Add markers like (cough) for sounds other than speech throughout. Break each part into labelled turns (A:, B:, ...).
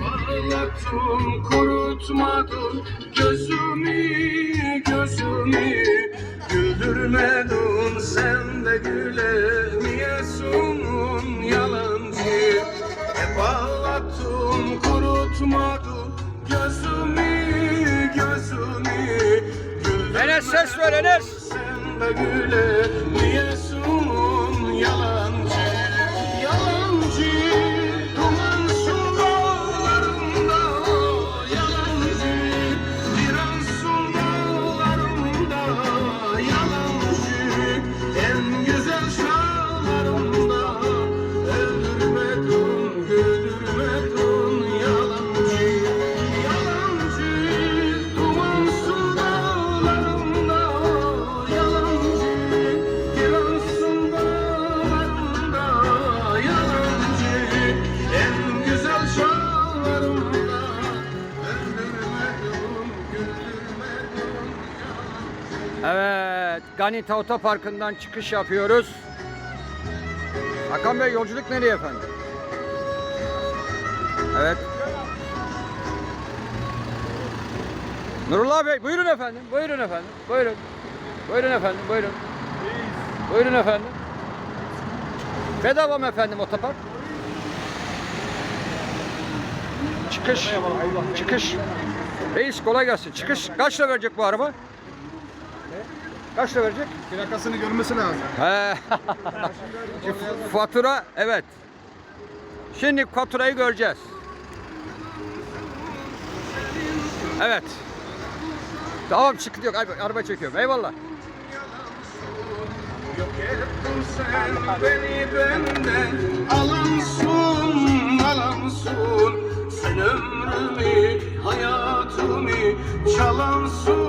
A: Bağlattın kurutmadın gözümü gözümü. Güldürmedin sen de gülemiyorsun
B: Enes ses ver Enes.
A: Sen de gülemiyorsun yalancı Yalancı
B: Evet, Ganita Otoparkı'ndan çıkış yapıyoruz. Hakan Bey yolculuk nereye efendim? Evet. Nurullah Bey buyurun efendim. Buyurun efendim. Buyurun. Buyurun efendim. Buyurun. Buyurun efendim. Bedava mı efendim otopark? Çıkış. Çıkış. Reis kolay gelsin. Çıkış. Kaçla verecek bu araba? Kaçla verecek?
C: Plakasını görmesi lazım.
B: He. (laughs) Fatura evet. Şimdi faturayı göreceğiz. Evet. Tamam sıkıntı yok. Araba, araba çekiyorum. Eyvallah.
A: Yok ettin sen beni benden Alansın, alansın Sen ömrümü, hayatımı Çalansın,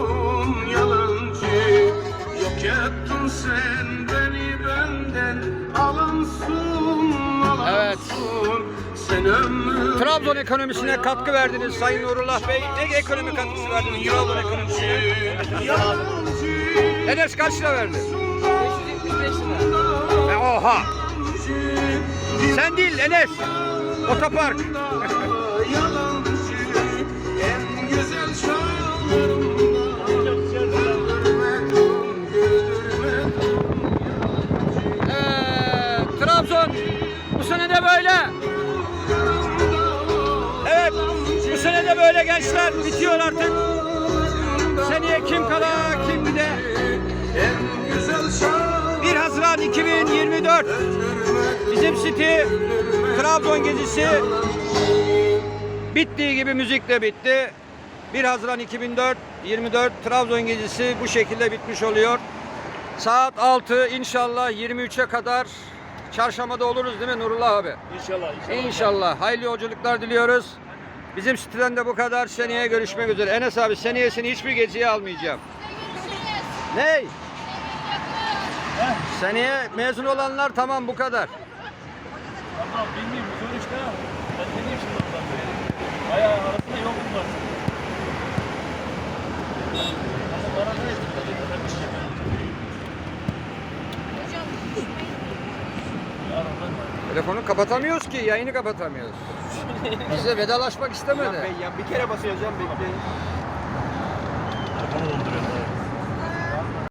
A: sen beni benden alansın Sen ömrümü
B: Trabzon ekonomisine katkı verdiniz Sayın Nurullah Bey. Ne ekonomi katkısı verdiniz Trabzon ekonomisine? Enes kaç lira verdi? E, oha. Sen değil Enes. Otopark. De böyle gençler bitiyor artık. Seneye kim kala kim bir de
A: En güzel çağlar
B: 1 Haziran 2024 bizim City Trabzon gezisi bittiği gibi müzik de bitti. 1 Haziran 2004 24 Trabzon gezisi bu şekilde bitmiş oluyor. Saat 6 inşallah 23'e kadar çarşambada oluruz değil mi Nurullah abi?
D: İnşallah inşallah.
B: İnşallah. Hayırlı yolculuklar diliyoruz. Bizim siteden de bu kadar. Seneye görüşmek üzere. Enes abi seneyesini hiçbir geziye almayacağım. Ney? Seneye mezun olanlar tamam bu kadar.
D: Tamam bilmiyorum zor işte. Ben ne diyeyim şimdi ondan. Bayağı arasında yok bunlar. Ne şey
B: Telefonu kapatamıyoruz ki. Yayını kapatamıyoruz. (laughs) Bize vedalaşmak istemedi.
C: Ya, ya bir kere basıyor hocam bekleyin. Arkanı donduruyor.